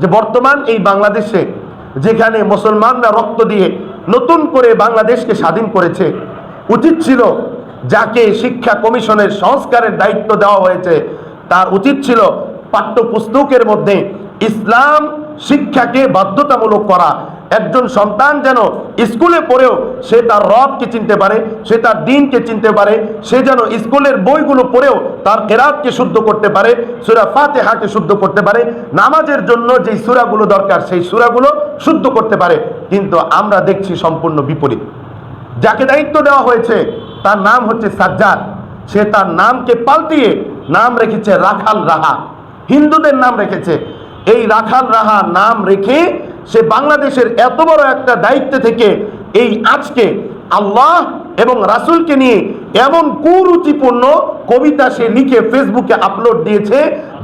যে বর্তমান এই বাংলাদেশে যেখানে মুসলমানরা রক্ত দিয়ে নতুন করে বাংলাদেশকে স্বাধীন করেছে, উচিত ছিল যাকে শিক্ষা কমিশনের সংস্কারের দায়িত্ব দেওয়া হয়েছে, তার উচিত ছিল পাঠ্যপুস্তকের মধ্যে ইসলাম শিক্ষাকে বাধ্যতামূলক করা। একজন সন্তান যেন স্কুলে পড়েও সে তার রবকে চিনতে পারে, সে তার দিনকে চিনতে পারে, সে যেন স্কুলের বইগুলো পড়েও তার কেরাতকে শুদ্ধ করতে পারে, সুরা ফাতে ফাতেহাকে শুদ্ধ করতে পারে। নামাজের জন্য যে সুরাগুলো দরকার, সেই সুরাগুলো শুদ্ধ করতে পারে। কিন্তু আমরা দেখছি সম্পূর্ণ বিপরীত। যাকে দায়িত্ব দেওয়া হয়েছে, তার নাম হচ্ছে সাজ্জাদ। সে তার নামকে পাল্টিয়ে নাম রেখেছে রাখাল রাহা। হিন্দুদের নাম রেখেছে। এই রাখাল রাহা নাম রেখে সে বাংলাদেশের এত বড় একটা দায়িত্ব থেকে এই আজকে আল্লাহ এবং রাসূলকে নিয়ে এমন কুরুচিপূর্ণ কবিতা সে লিখে ফেসবুকে আপলোড দিয়েছে,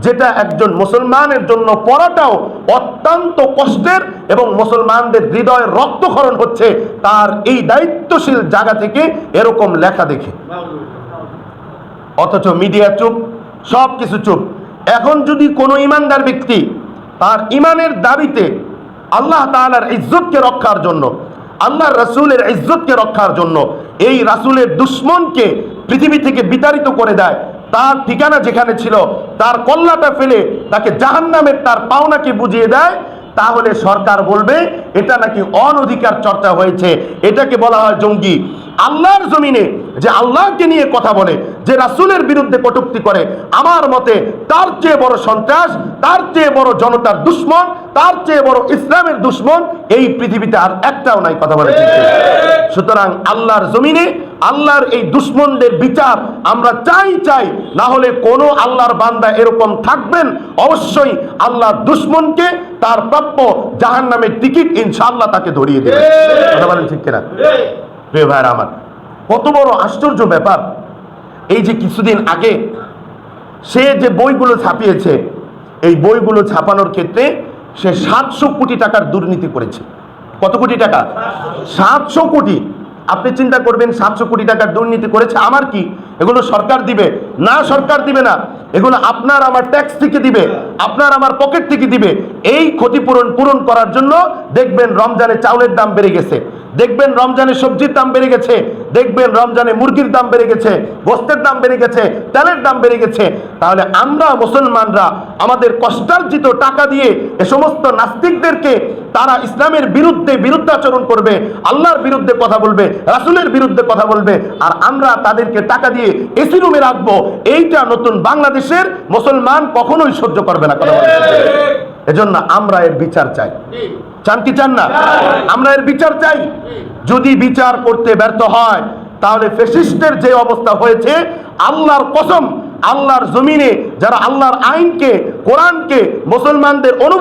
যেটা একজন মুসলমানের জন্য পড়াটাও অত্যন্ত কষ্টের এবং মুসলমানদের হৃদয়ের রক্তক্ষরণ হচ্ছে তার এই দায়িত্বশীল জায়গা থেকে এরকম লেখা দেখে। অথচ মিডিয়া চুপ সব কিছু চুপ। এখন যদি কোনো ইমানদার ব্যক্তি তার ইমানের দাবিতে আল্লাহ তালার ইজ্জতকে রক্ষার জন্য আল্লাহর রাসুলের ইজ্জতকে রক্ষার জন্য এই রাসুলের দুশ্মনকে পৃথিবী থেকে বিতাড়িত করে দেয়। তার ঠিকানা যেখানে ছিল, তার কল্লাটা ফেলে তাকে জাহান্নামের তার পাওনাকে বুঝিয়ে দেয়। তাহলে সরকার বলবে, এটা নাকি অনধিকার চর্চা হয়েছে এটাকে বলা হয় জঙ্গি আল্লাহর জমিনে যে আল্লাহকে নিয়ে কথা বলে, যে রাসূলের বিরুদ্ধে কটুক্তি করে, আমার মতে তার চেয়ে বড় সন্ত্রাস, তার চেয়ে বড় জনতার দুশ্মন, তার চেয়ে বড় ইসলামের দুশ্মন এই পৃথিবীতে আর একটাও নাই, কথা বলে। সুতরাং আল্লাহর জমিনে আল্লাহর এই দুশ্মনদের বিচার আমরা চাই চাই। না হলে কোনো আল্লাহর বান্দা এরকম থাকবেন। অবশ্যই আল্লাহর দুশ্মনকে তার প্রাপ্য জাহান নামের টিকিট ইনশাআল্লাহ তাকে ধরিয়ে দেবে। কথা বলেন ঠিক কিনা? প্রিয় ভাইরা আমার কত বড় আশ্চর্য ব্যাপার। এই যে কিছুদিন আগে সে যে বইগুলো ছাপিয়েছে এই বইগুলো ছাপানোর ক্ষেত্রে সে সাতশো কোটি টাকার দুর্নীতি করেছে। কত কোটি টাকা? সাতশো কোটি। আপনি চিন্তা করবেন, সাতশো কোটি টাকার দুর্নীতি করেছে আমার কি? এগুলো সরকার দিবে? না, সরকার দিবে না। এগুলো আপনার আমার ট্যাক্স থেকে দিবে, আপনার আমার পকেট থেকে দিবে। এই ক্ষতিপূরণ পূরণ করার জন্য দেখবেন রমজানে চাউলের দাম বেড়ে গেছে। দেখবেন রমজানে সবজির দাম বেড়ে গেছে। দেখবেন রমজানে মুরগির দাম বেড়ে গেছে, গোস্তের দাম বেড়ে গেছে, তেলের দাম বেড়ে গেছে। তাহলে আমরা মুসলমানরা আমাদের কষ্টার্জিত টাকা দিয়ে এ সমস্ত নাস্তিকদেরকে তারা ইসলামের বিরুদ্ধে বিরুদ্ধাচরণ করবে, আল্লাহর বিরুদ্ধে কথা বলবে, রাসূলের বিরুদ্ধে কথা বলবে, আর আমরা তাদেরকে টাকা দিয়ে এসি রুমে রাখব। এইটা নতুন বাংলাদেশের মুসলমান কখনোই সহ্য করবে না, কথা এজন্য আমরা এর বিচার চাই। চান কি চান না? আমরা এর বিচার চাই। যদি বিচার করতে ব্যর্থ হয়, তাহলে ফেসিস্টের যে অবস্থা হয়েছে, আল্লাহর কসম, আল্লাহর জমিনে যারা আল্লাহর আইনকে, কোরআনকে, মুসলমানদের অনুভব